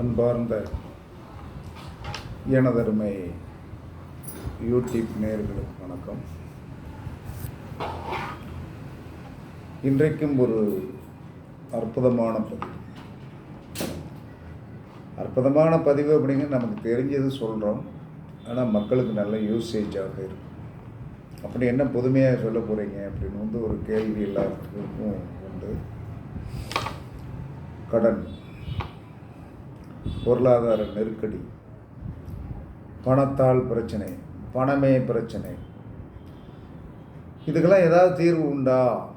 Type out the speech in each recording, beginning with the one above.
அன்பார்ந்த எனதருமை யூடியூப் நேர்களுக்கு வணக்கம். இன்றைக்கும் ஒரு அற்புதமான பதிவு. அற்புதமான பதிவு அப்படிங்க நமக்கு தெரிஞ்சது சொல்கிறோம் ஆனால் மக்களுக்கு நல்ல யூசேஜாக இருக்கும். அப்படி என்ன புதுமையாக சொல்ல போகிறீங்க அப்படின்னு வந்து ஒரு கேள்வி எல்லாத்துக்கும் உண்டு. கடன். பொருளாதார நெருக்கடி. பணத்தால் பிரச்சனை பணமே பிரச்சனை. இதுக்கெல்லாம் ஏதாவது தீர்வு உண்டா?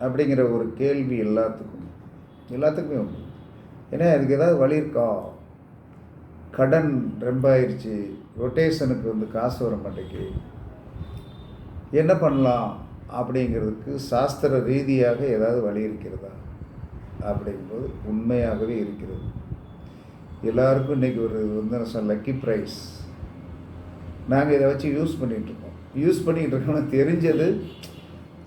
அப்படிங்கிற ஒரு கேள்வி எல்லாத்துக்கும் எல்லாத்துக்குமே உண்டு. ஏன்னா அதுக்கு ஏதாவது வழி இருக்கா? கடன் ரொம்ப ஆயிடுச்சு ரொட்டேஷனுக்கு வந்து காசு வர மாட்டேங்குது. என்ன பண்ணலாம்? அப்படிங்கிறதுக்கு சாஸ்திர ரீதியாக ஏதாவது வழி இருக்கிறதா? அப்படிங்கும்போது உண்மையாகவே இருக்கிறது. எல்லாருக்கும் இன்றைக்கி ஒரு வந்து லக்கி ப்ரைஸ் நாங்கள் இதை வச்சு யூஸ் பண்ணிகிட்ருக்கோம் யூஸ் பண்ணிகிட்டு இருக்கோம்னா தெரிஞ்சது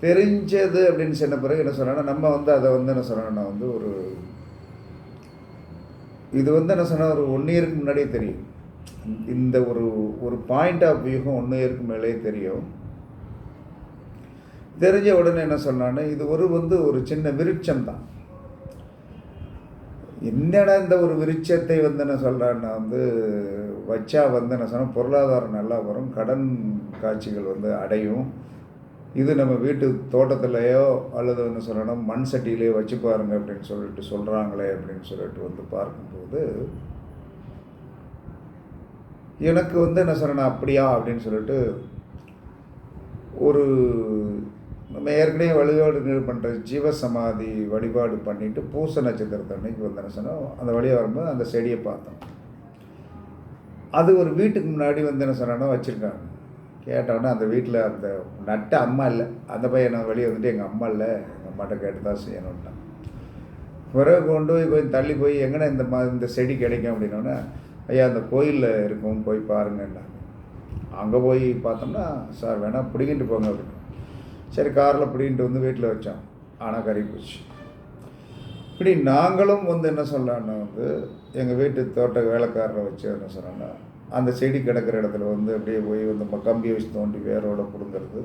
தெரிஞ்சது அப்படின்னு சொன்ன பிறகு என்ன சொன்னால் நம்ம வந்து அதை வந்து என்ன சொன்னால் வந்து ஒரு இது வந்து என்ன சொன்னால் ஒரு ஒன் இயருக்கு முன்னாடியே தெரியும். இந்த ஒரு ஒரு பாயிண்ட் ஆஃப் வியூகம் ஒன் இயருக்கு மேலேயே தெரியும். தெரிஞ்ச உடனே என்ன சொன்னான்னு இது ஒரு வந்து ஒரு சின்ன விருட்சம் தான் என்னடா இந்த ஒரு விருட்சத்தை வந்து என்ன சொல்கிறான்னா வந்து வச்சா வந்து என்ன சொன்னால் பொருளாதாரம் நல்லா வரும் கடன் காட்சிகள் வந்து அடையும். இது நம்ம வீட்டு தோட்டத்திலேயோ அல்லது என்ன சொல்லணும் மண் சட்டியிலேயோ வச்சு பாருங்க அப்படின்னு சொல்லிட்டு சொல்கிறாங்களே அப்படின்னு சொல்லிட்டு வந்து பார்க்கும்போது எனக்கு வந்து என்ன சொல்கிறேன்னா அப்படியா அப்படின்னு சொல்லிட்டு ஒரு நம்ம ஏற்கனவே வழிபாடு பண்ணுற ஜீவசமாதி வழிபாடு பண்ணிவிட்டு பூச நட்சத்திரத்தை அன்னைக்கு வந்து என்ன சொன்னோம். அந்த வழியாக வரும்போது அந்த செடியை பார்த்தோம். அது ஒரு வீட்டுக்கு முன்னாடி வந்து என்ன சொன்னா வச்சுருக்காங்க. கேட்டோன்னே அந்த வீட்டில் அந்த நட்ட அம்மா இல்லை. அந்த பையன் நான் வெளியே வந்துட்டு எங்கள் அம்மா இல்லை. எங்கள் அம்மாட்ட கேட்டு தான் செய்யணுன்ட்டான் பிறகு கொண்டு போய் கொஞ்சம் தள்ளி போய் எங்கண்ணே இந்த மா இந்த செடி கிடைக்கும்? அப்படின்னோடனே ஐயா அந்த கோயிலில் இருக்கும். போய் பாருங்கன்னாங்க அங்கே போய் பார்த்தோம்னா சார் வேணால் பிடிக்கிட்டு போங்க. அப்படின்னு சரி காரில் பிடின்ட்டு வந்து வீட்டில் வச்சோம் ஆனால் கறி போச்சு. இப்படி நாங்களும் வந்து என்ன சொல்லலாம்னா வந்து எங்கள் வீட்டு தோட்ட வேலைக்காரரை வச்சு என்ன சொன்னோன்னா அந்த செடி கிடக்கிற இடத்துல வந்து அப்படியே போய் வந்து கம்பியை வச்சு தோண்டி வேரோட பிடுங்கிறது.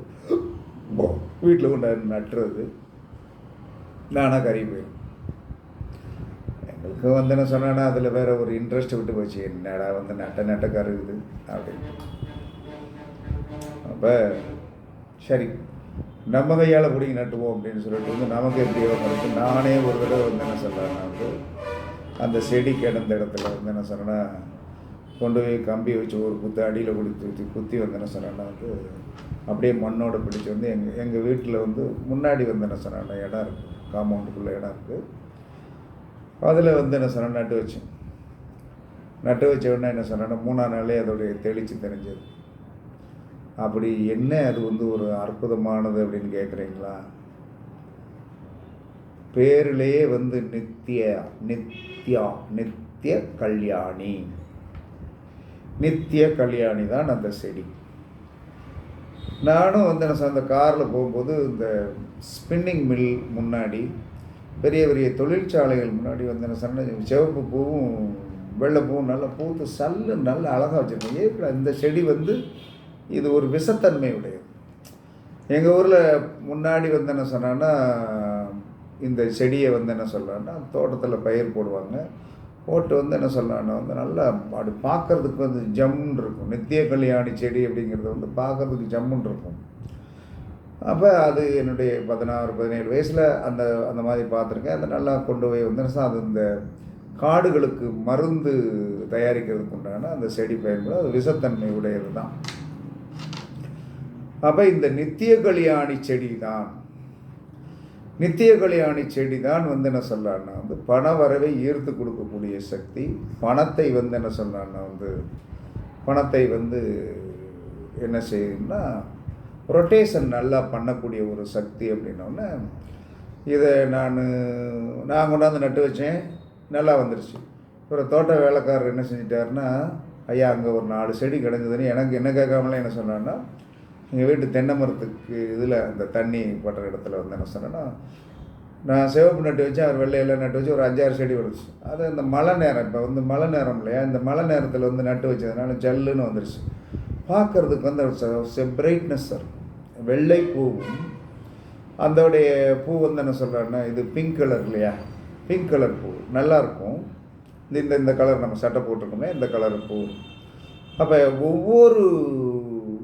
வீட்டில் கொண்டாந்து நட்டுறது. நானாக கறி போயிடும் எங்களுக்கு வந்து என்ன சொன்னா அதில் வேற ஒரு இன்ட்ரெஸ்ட் விட்டு போச்சு. என்னடா வந்து நட்ட நட்ட கருகுது அப்படின்னு. அப்போ சரி நம்ம கையால் பிடிங்கி நட்டுவோம் அப்படின்னு சொல்லிட்டு வந்து நமக்கு எப்படியோ வந்து நானே ஒரு தடவை வந்து என்ன சொல்கிறேன்னா வந்து அந்த செடி கிடந்த இடத்துல வந்து என்ன சொன்னேன்னா கொண்டு போய் கம்பி வச்சு ஒரு குத்து அடியில் குடித்து குத்தி குத்தி வந்து என்ன சொன்னேன்னா வந்து அப்படியே மண்ணோடு பிடிச்சி வந்து எங்கள் எங்கள் வீட்டில் வந்து முன்னாடி வந்து என்ன சொன்னேன்னா இடம் இருக்குது காம்பவுண்டுக்குள்ளே இடம் இருக்குது அதில் வந்து என்ன சொன்னேன் நட்டு வச்சேன். நட்டு வச்ச உடனே என்ன சொன்னேன்னா மூணாம் நாளே அதோடைய தெளிச்சு தெரிஞ்சது. அப்படி என்ன அது வந்து ஒரு அற்புதமானது அப்படின்னு கேட்குறீங்களா பேரிலேயே வந்து நித்திய நித்யா நித்திய கல்யாணி. நித்திய கல்யாணி தான் அந்த செடி. நானும் வந்து என்ன அந்த காரில் போகும்போது இந்த ஸ்பின்னிங் மில் முன்னாடி பெரிய பெரிய தொழிற்சாலைகள் முன்னாடி வந்து என்ன சொன்ன சிவப்பு பூவும் வெள்ளை பூவும் நல்லா பூத்து சல்லு நல்லா அழகாக வச்சுருந்தேன். ஏன் இந்த செடி வந்து இது ஒரு விஷத்தன்மை உடையது எங்கள் ஊரில் முன்னாடி வந்து என்ன சொன்னான்னா இந்த செடியை வந்து என்ன சொல்லலான்னா தோட்டத்தில் பயிர் போடுவாங்க. போட்டு வந்து என்ன சொல்லலான்னா வந்து நல்லா அப்படி பார்க்கறதுக்கு வந்து ஜம்முன்னு இருக்கும். நித்திய கல்யாணி செடி அப்படிங்கிறது வந்து பார்க்கறதுக்கு ஜம்முன்னு இருக்கும். அப்போ அது என்னுடைய பதினாறு பதினேழு வயசில் அந்த அந்த மாதிரி பார்த்துருக்கேன். அதை நல்லா கொண்டு போய் வந்து அது இந்த காடுகளுக்கு மருந்து தயாரிக்கிறதுக்கு உண்டான அந்த செடி பயன்படும் அது விஷத்தன்மை உடையது தான் அப்போ இந்த நித்திய கல்யாணி செடி தான் நித்திய கல்யாணி செடி தான் வந்து என்ன சொல்லலான்னா வந்து பண வரவை ஈர்த்து கொடுக்கக்கூடிய சக்தி பணத்தை வந்து என்ன சொல்லலான்னா வந்து பணத்தை வந்து என்ன செய்யும்னா ரொட்டேஷன் நல்லா பண்ணக்கூடிய ஒரு சக்தி அப்படின்னோடனே இதை நான் நான் கொண்டாந்து நட்டு வச்சேன் நல்லா வந்துருச்சு. ஒரு தோட்ட வேலைக்காரர் என்ன செஞ்சிட்டாருன்னா ஐயா அங்கே ஒரு நாலு செடி கிடந்ததுன்னு எனக்கு என்ன கேட்காமலே என்ன சொன்னான்னா எங்கள் வீட்டு தென்னை மரத்துக்கு இதில் அந்த தண்ணி படுற இடத்துல வந்து என்ன சொன்னேன்னா நான் சிவப்பு நட்டு வச்சு அவர் வெள்ளையெல்லாம் நட்டு வச்சு ஒரு அஞ்சாறு செடி வந்துச்சு அது இந்த மழை நேரம் இப்போ வந்து மழை நேரம் இல்லையா? இந்த மழை நேரத்தில் வந்து நட்டு வச்சதுனால ஜல்லுன்னு வந்துருச்சு. பார்க்குறதுக்கு வந்து பிரைட்னஸ் சார் வெள்ளை பூவும் அதோடைய பூ வந்து என்ன சொல்கிறேன்னா இது பிங்க் கலர் இல்லையா? பிங்க் கலர் பூ. நல்லாயிருக்கும் இந்த இந்த கலர் நம்ம சட்டை போட்டிருக்கோமே இந்த கலர் பூ. அப்போ ஒவ்வொரு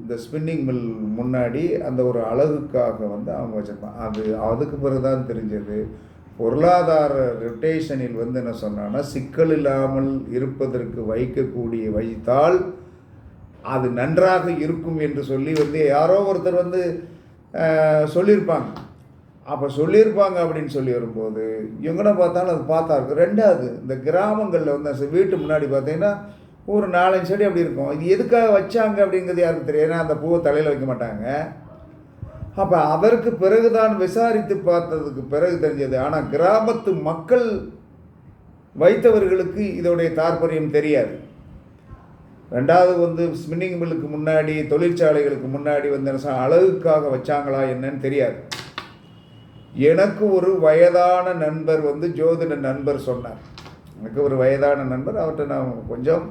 இந்த ஸ்பின்னிங் மில் முன்னாடி அந்த ஒரு அழகுக்காக வந்து அவங்க வச்சுருப்பாங்க. அது அதுக்கு பிறகு தான் தெரிஞ்சது. பொருளாதார ரொட்டேஷனில் வந்து என்ன சொன்னான்னா சிக்கல் இல்லாமல் இருப்பதற்கு வைக்கக்கூடிய வைத்தால் அது நன்றாக இருக்கும் என்று சொல்லி வந்து யாரோ ஒருத்தர் வந்து சொல்லியிருப்பாங்க. அப்போ சொல்லியிருப்பாங்க அப்படின்னு சொல்லி வரும்போது எங்கன பார்த்தாலும் அது பார்த்தா இருக்கும் ரெண்டாவது இந்த கிராமங்களில் வந்து அந்த வீட்டு முன்னாடி பார்த்தீங்கன்னா ஒரு நாலஞ்சு செடி அப்படி இருக்கும். இது எதுக்காக வச்சாங்க அப்படிங்கிறது யாருக்கு தெரியும் ஏன்னா அந்த பூவை தலையில் வைக்க மாட்டாங்க. அப்போ அதற்கு பிறகுதான் விசாரித்து பார்த்ததுக்கு பிறகு தெரிஞ்சது. ஆனால் கிராமத்து மக்கள் வைத்தவர்களுக்கு இதோடைய தாற்பயம் தெரியாது. ரெண்டாவது வந்து ஸ்பின்னிங் மில்லுக்கு முன்னாடி தொழிற்சாலைகளுக்கு முன்னாடி வந்து என்ன அழகுக்காக வச்சாங்களா என்னன்னு தெரியாது. எனக்கு ஒரு வயதான நண்பர் வந்து ஜோதிட நண்பர் சொன்னார். எனக்கு ஒரு வயதான நண்பர். அவர்கிட்ட நான் கொஞ்சம்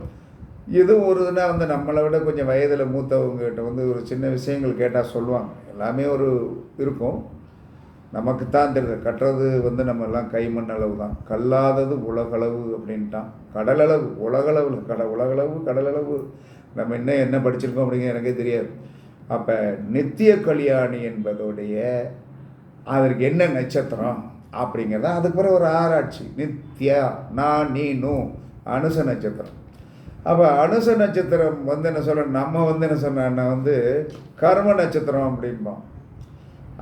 இது ஒரு இதுனா வந்து நம்மளை விட கொஞ்சம் வயதில் மூத்தவங்ககிட்ட வந்து ஒரு சின்ன விஷயங்கள் கேட்டால் சொல்லுவாங்க. எல்லாமே ஒரு இருக்கும். நமக்கு தான் தெரியுது. கட்டுறது வந்து நம்ம எல்லாம் கைமண் அளவு தான். கல்லாதது உலகளவு அப்படின்ட்டான். கடலளவு உலகளவு கட உலகளவு கடலளவு. நம்ம இன்னும் என்ன படிச்சிருக்கோம் அப்படிங்கிறது எனக்கே தெரியாது. அப்போ நித்திய கல்யாணி என்பதோடைய அதற்கு என்ன நட்சத்திரம் அப்படிங்கிறத அதுக்கு பிறகு ஒரு ஆராய்ச்சி. நித்யா நான் நீ நூ. அனுச நட்சத்திரம். அப்போ அனுச நட்சத்திரம் வந்து என்ன சொல்ல நம்ம வந்து என்ன சொன்னா வந்து கர்ம நட்சத்திரம் அப்படின்போம்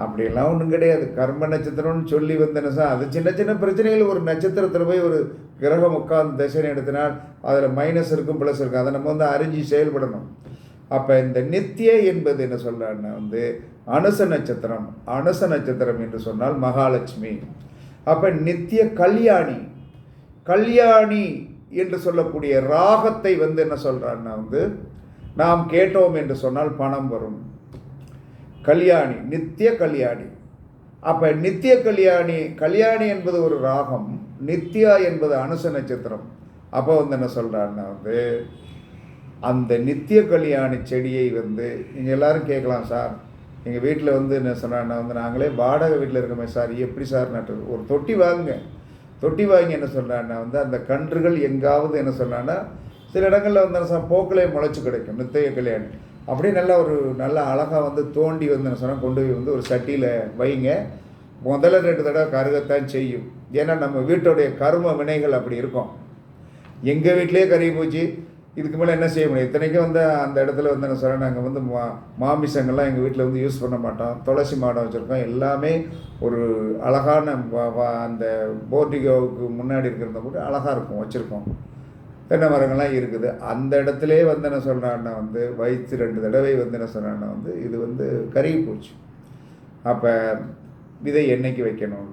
அப்படிலாம் ஒன்றும் கிடையாது. கர்ம நட்சத்திரம்னு சொல்லி வந்து என்ன சார் அது சின்ன சின்ன பிரச்சனைகள். ஒரு நட்சத்திரத்தில் போய் ஒரு கிரகம் உட்கார்ந்து திசை எடுத்தினால் அதில் மைனஸ் இருக்கும் ப்ளஸ் இருக்கும். அதை நம்ம வந்து அறிஞ்சு செயல்படணும். அப்போ இந்த நித்திய என்பது என்ன சொல்கிறேன்னா வந்து அனுச நட்சத்திரம். அனுச நட்சத்திரம் என்று சொன்னால் மகாலட்சுமி. அப்போ நித்திய கல்யாணி. கல்யாணி என்று சொல்லக்கூடிய ராகத்தை வந்து என்ன சொல்கிறான்னா வந்து நாம் கேட்டோம் என்று சொன்னால் பணம் வரும். கல்யாணி நித்திய கல்யாணி. அப்போ நித்திய கல்யாணி கல்யாணி என்பது ஒரு ராகம் நித்யா என்பது அனுச நட்சத்திரம். அப்போ வந்து என்ன சொல்கிறான்னா வந்து அந்த நித்திய கல்யாணி செடியை வந்து நீங்கள் எல்லோரும் கேட்கலாம் சார். எங்கள் வீட்டில் வந்து என்ன சொன்னான்னா வந்து நாங்களே வாடகை வீட்டில் இருக்கோமே சார் எப்படி சார் நட்டு ஒரு தொட்டி வாங்குங்க. தொட்டி வாங்கி என்ன சொல்கிறான்னா வந்து அந்த கன்றுகள் எங்காவது என்ன சொன்னான்னா சில இடங்களில் வந்து என்ன சொன்னா, போக்கிலே முளைச்சி கிடைக்கும் நித்திய கல்யாணி அப்படியே நல்லா ஒரு நல்ல அழகாக வந்து தோண்டி வந்து என்ன சொன்னால் கொண்டு போய் வந்து ஒரு சட்டியில் வைங்க. முதல்ல ரெண்டு தடவை கருகத்தான் செய்யும். ஏன்னா நம்ம வீட்டுடைய கரும வினைகள் அப்படி இருக்கும். எங்கள் வீட்டிலே கருகி போச்சு. இதுக்கு மேலே என்ன செய்ய முடியும்? இத்தனைக்கும் வந்து அந்த இடத்துல வந்து என்ன சொல்கிறேன் நாங்கள் வந்து மா மாமிசங்கள்லாம் எங்கள் வீட்டில் வந்து யூஸ் பண்ண மாட்டோம். துளசி மாடம் வச்சுருக்கோம். எல்லாமே ஒரு அழகான அந்த போர்டிகோவுக்கு முன்னாடி இருக்கிறத கூட அழகாக இருக்கும் வச்சுருக்கோம். தென்னை மரங்கள்லாம் இருக்குது. அந்த இடத்துல வந்து என்ன சொல்கிறான்னா வந்து வயிற்று ரெண்டு தடவை வந்து என்ன சொல்கிறான்னா வந்து இது வந்து கருகி போச்சு. அப்போ விதை என்னைக்கு வைக்கணும்?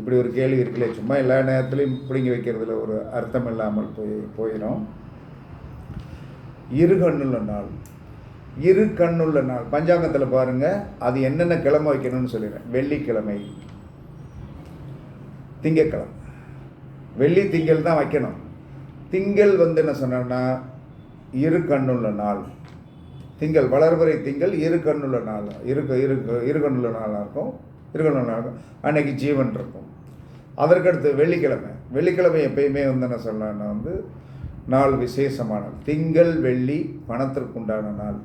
இப்படி ஒரு கேள்வி இருக்குல்ல சும்மா எல்லா நேரத்துலையும் பிடுங்கி வைக்கிறதுல ஒரு அர்த்தம் இல்லாமல் போய் போயிடும் இரு கண்ணுள்ள நாள். இரு கண்ணுள்ள நாள். பஞ்சாங்கத்தில் பாருங்கள் அது என்னென்ன கிழமை வைக்கணும்னு சொல்லிடுறேன். வெள்ளிக்கிழமை. திங்கக்கிழமை வெள்ளி திங்கள் தான் வைக்கணும். திங்கள் வந்து என்ன சொன்னோம்னா இரு கண்ணுள்ள நாள். திங்கள் வளர்வரை திங்கள் இரு கண்ணுள்ள நாள். இருக்கு இருக்கு இரு கண்ணுள்ள நாளாக இருக்கும். இரு கண்ணுள்ள நாள் இருக்கும். அன்னைக்கு ஜீவன் இருக்கும். அதற்கடுத்து வெள்ளிக்கிழமை. வெள்ளிக்கிழமை எப்பயுமே வந்து என்ன சொல்லலாம்னா வந்து நாள் விசேஷமான நாள். திங்கள் வெள்ளி பணத்திற்குண்டான நாள்.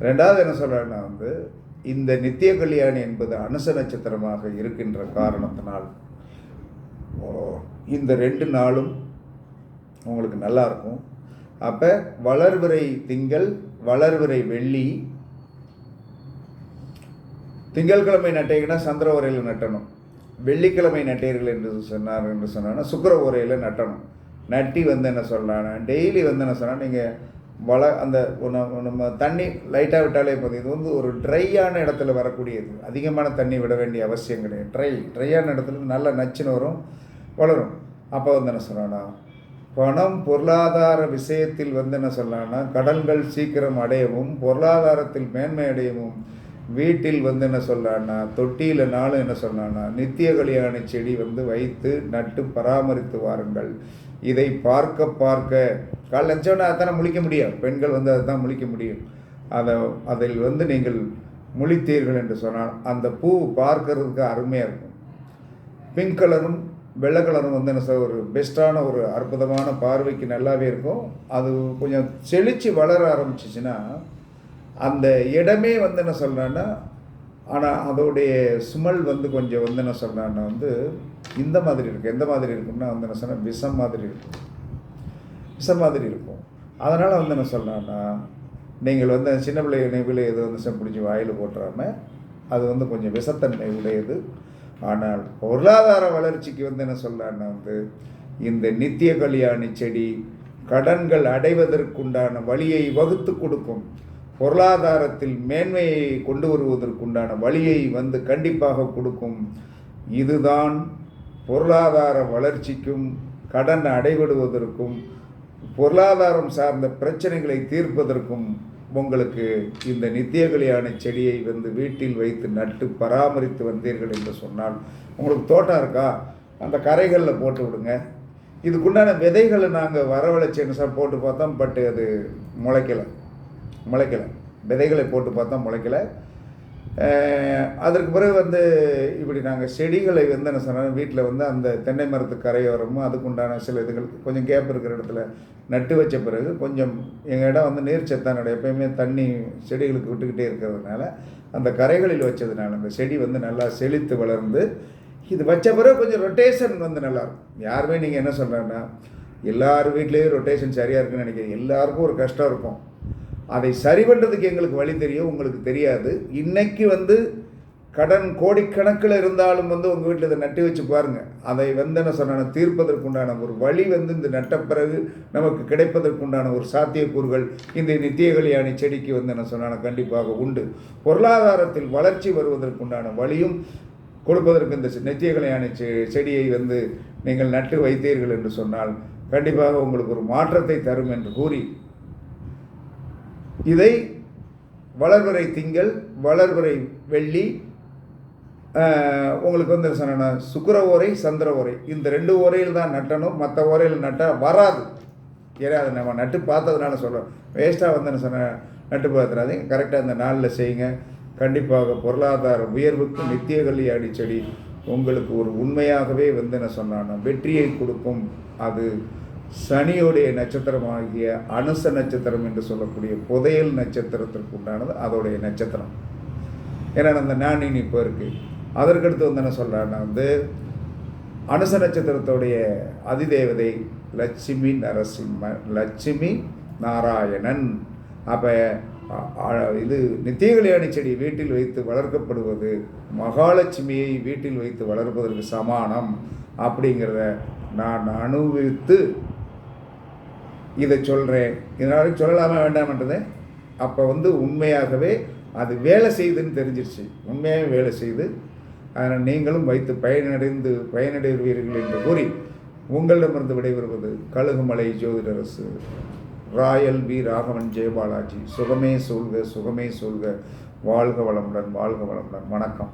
ரெண்டாவது என்ன சொல்கிறேன்னா வந்து இந்த நித்திய கல்யாணி என்பது அனுச நட்சத்திரமாக இருக்கின்ற காரணத்தினால் ஓ, இந்த ரெண்டு நாளும் உங்களுக்கு நல்லாயிருக்கும் அப்போ வளர்விரை திங்கள் வளர்விரை வெள்ளி. திங்கட்கிழமை நட்டீங்கன்னா சந்திர உரையில் நட்டணும். வெள்ளிக்கிழமை நட்டீர்கள் என்று சொன்னார் என்று சொன்னாங்கன்னா சுக்கர உரையில் நட்டணும். நட்டி வந்து என்ன சொல்லலாம் டெய்லி வந்து என்ன சொன்னால் நீங்கள் வள அந்த நம்ம தண்ணி லைட்டாக விட்டாலே போதும். இது வந்து ஒரு ட்ரையான இடத்துல வரக்கூடியது. அதிகமான தண்ணி விட வேண்டிய அவசியம் கிடையாது. ட்ரை ட்ரையான இடத்துல நல்ல நச்சுன்னு வரும் வளரும். அப்போ வந்து என்ன சொல்லலாம் பணம் பொருளாதார விஷயத்தில் வந்து என்ன சொல்லலாம்னா கடன்கள் சீக்கிரம் அடையவும் பொருளாதாரத்தில் மேன்மை அடையவும் வீட்டில் வந்து என்ன சொல்லலாம்னா தொட்டியில் நாளும் என்ன சொல்லலாம்னா நித்திய கல்யாண செடி வந்து வைத்து நட்டு பராமரித்து வாருங்கள். இதை பார்க்க பார்க்க காலைல நினச்சோன்னா அதானே முழிக்க முடியும். பெண்கள் வந்து அதை தான் முழிக்க முடியும். அதை அதில் வந்து நீங்கள் முழித்தீர்கள் என்று சொன்னால் அந்த பூ பார்க்கறதுக்கு அருமையாக இருக்கும். பிங்க் கலரும் வெள்ளை கலரும் வந்து என்ன சொல்ல ஒரு பெஸ்ட்டான ஒரு அற்புதமான பார்வைக்கு நல்லாவே இருக்கும். அது கொஞ்சம் செழித்து வளர ஆரம்பிச்சிச்சின்னா அந்த இடமே வந்து என்ன சொல்கிறேன்னா ஆனால் அதோடைய ஸ்மெல் வந்து கொஞ்சம் வந்து என்ன சொல்கிறேன்னா வந்து இந்த மாதிரி இருக்கும் எந்த மாதிரி இருக்கும்னா வந்து என்ன சொன்னால் விஷம் மாதிரி இருக்கும். விஷம் மாதிரி இருக்கும். அதனால் வந்து என்ன சொல்கிறேன்னா நீங்கள் வந்து சின்ன பிள்ளை நினைவில் எது வந்து பிடிச்சி வாயில் போட்டுறாம அது வந்து கொஞ்சம் விஷத்தன்மை உடையது ஆனால் பொருளாதார வளர்ச்சிக்கு வந்து என்ன சொல்லலான்னா வந்து இந்த நித்திய கல்யாணி செடி கடன்கள் அடைவதற்குண்டான வழியை வகுத்து கொடுக்கும். பொருளாதாரத்தில் மேன்மையை கொண்டு வருவதற்குண்டான வழியை வந்து கண்டிப்பாக கொடுக்கும். இதுதான் பொருளாதார வளர்ச்சிக்கும் கடன் அடைபடுவதற்கும் பொருளாதாரம் சார்ந்த பிரச்சனைகளை தீர்ப்பதற்கும் உங்களுக்கு இந்த நித்திய கல்யாண செடியை வந்து வீட்டில் வைத்து நட்டு பராமரித்து வந்தீர்கள் என்று சொன்னால் உங்களுக்கு தோட்டம் இருக்கா? அந்த கரைகளில் போட்டு விடுங்க. இதுக்குண்டான விதைகளை நாங்கள் வரவழைச்சேன்னு சார் போட்டு பார்த்தோம் பட் அது முளைக்கலை. முளைக்கலை. விதைகளை போட்டு பார்த்தா முளைக்கலை. அதற்கு பிறகு வந்து இப்படி நாங்கள் செடிகளை வந்து என்ன சொன்னால் வீட்டில் வந்து அந்த தென்னை மரத்து கரையோரமும் அதுக்குண்டான சில இதுகள் கொஞ்சம் கேப் இருக்கிற இடத்துல நட்டு வச்ச பிறகு கொஞ்சம் எங்கள் இடம் வந்து நீர் சத்தானோட எப்பயுமே தண்ணி செடிகளுக்கு விட்டுக்கிட்டே இருக்கிறதுனால அந்த கரைகளில் வச்சதுனால அந்த செடி வந்து நல்லா செழித்து வளர்ந்து இது வச்ச பிறகு கொஞ்சம் ரொட்டேஷன் வந்து நல்லாயிருக்கும் யாருமே நீங்கள் என்ன சொல்கிறேன்னா எல்லார் வீட்லேயும் ரொட்டேஷன் சரியாக இருக்குன்னு நினைக்கிறேன் எல்லாருக்கும் ஒரு கஷ்டம் இருக்கும். அதை சரி பண்ணுறதுக்கு எங்களுக்கு வழி தெரியும் உங்களுக்கு தெரியாது. இன்றைக்கி வந்து கடன் கோடிக்கணக்கில் இருந்தாலும் வந்து உங்கள் வீட்டில் இதை நட்டு வச்சு பாருங்கள் அதை வந்து என்ன சொன்னால் தீர்ப்பதற்குண்டான ஒரு வழி வந்து இந்த நட்ட பிறகு நமக்கு கிடைப்பதற்குண்டான ஒரு சாத்தியக்கூறுகள் இந்த நித்திய கல்யாணி செடிக்கு வந்து என்ன சொன்னால் கண்டிப்பாக உண்டு. பொருளாதாரத்தில் வளர்ச்சி வருவதற்குண்டான வழியும் கொடுப்பதற்கு இந்த நித்திய கல்யாணி செ செடியை வந்து நீங்கள் நட்டு வைத்தீர்கள் என்று சொன்னால் கண்டிப்பாக உங்களுக்கு ஒரு மாற்றத்தை தரும் என்று கூறி இதை வளர்வரை திங்கள் வளர்வரை வெள்ளி உங்களுக்கு வந்து சொன்ன சுக்கர ஓரை சந்திர ஓரை. இந்த ரெண்டு ஓரையில் தான் நட்டணும் மற்ற ஓரையில் நட்டால் வராது. ஏன்னா அதை நம்ம நட்டு பார்த்ததுனால சொல்கிறோம் வேஸ்ட்டாக வந்து என்ன சொன்ன நட்டு பார்த்துறாதீங்க. கரெக்டாக இந்த நாளில் செய்யுங்க. கண்டிப்பாக பொருளாதார உயர்வுக்கு நித்திய கல்வி செடி உங்களுக்கு ஒரு உண்மையாகவே வந்து என்ன சொன்னான்னா வெற்றியை கொடுக்கும். அது சனியுடைய நட்சத்திரமாகிய அனுச நட்சத்திரம் என்று சொல்லக்கூடிய புதையல் நட்சத்திரத்திற்கு உண்டானது அதோடைய நட்சத்திரம். ஏன்னா அந்த நாணினி இப்போ இருக்குது அதற்கடுத்து வந்து என்ன சொல்கிறான்னா வந்து அனுச நட்சத்திரத்துடைய அதிதேவதை லட்சுமி நரசிம்ம லட்சுமி நாராயணன். அப்போ இது நித்திய கல்யாணி செடி வீட்டில் வைத்து வளர்க்கப்படுவது மகாலட்சுமியை வீட்டில் வைத்து வளர்ப்பதற்கு சமானம் அப்படிங்கிறத நான் அனுபவித்து இதை சொல்கிறேன் இதனால சொல்லலாமா வேண்டாமன்றதே? அப்போ வந்து உண்மையாகவே அது வேலை செய்யுதுன்னு தெரிஞ்சிருச்சு. உண்மையாகவே வேலை செய்து அதனால் நீங்களும் வைத்து பயனடைந்து பயனடைவீர்கள் என்று கூறி உங்களிடமிருந்து விடைபெறுவது கழுகுமலை ஜோதிடரசு. Royal V. ராகவன் ஜெயபாலாஜி சுகமே சொல்க சுகமே சொல்க வாழ்க வளமுடன் வாழ்க வளமுடன். வணக்கம்.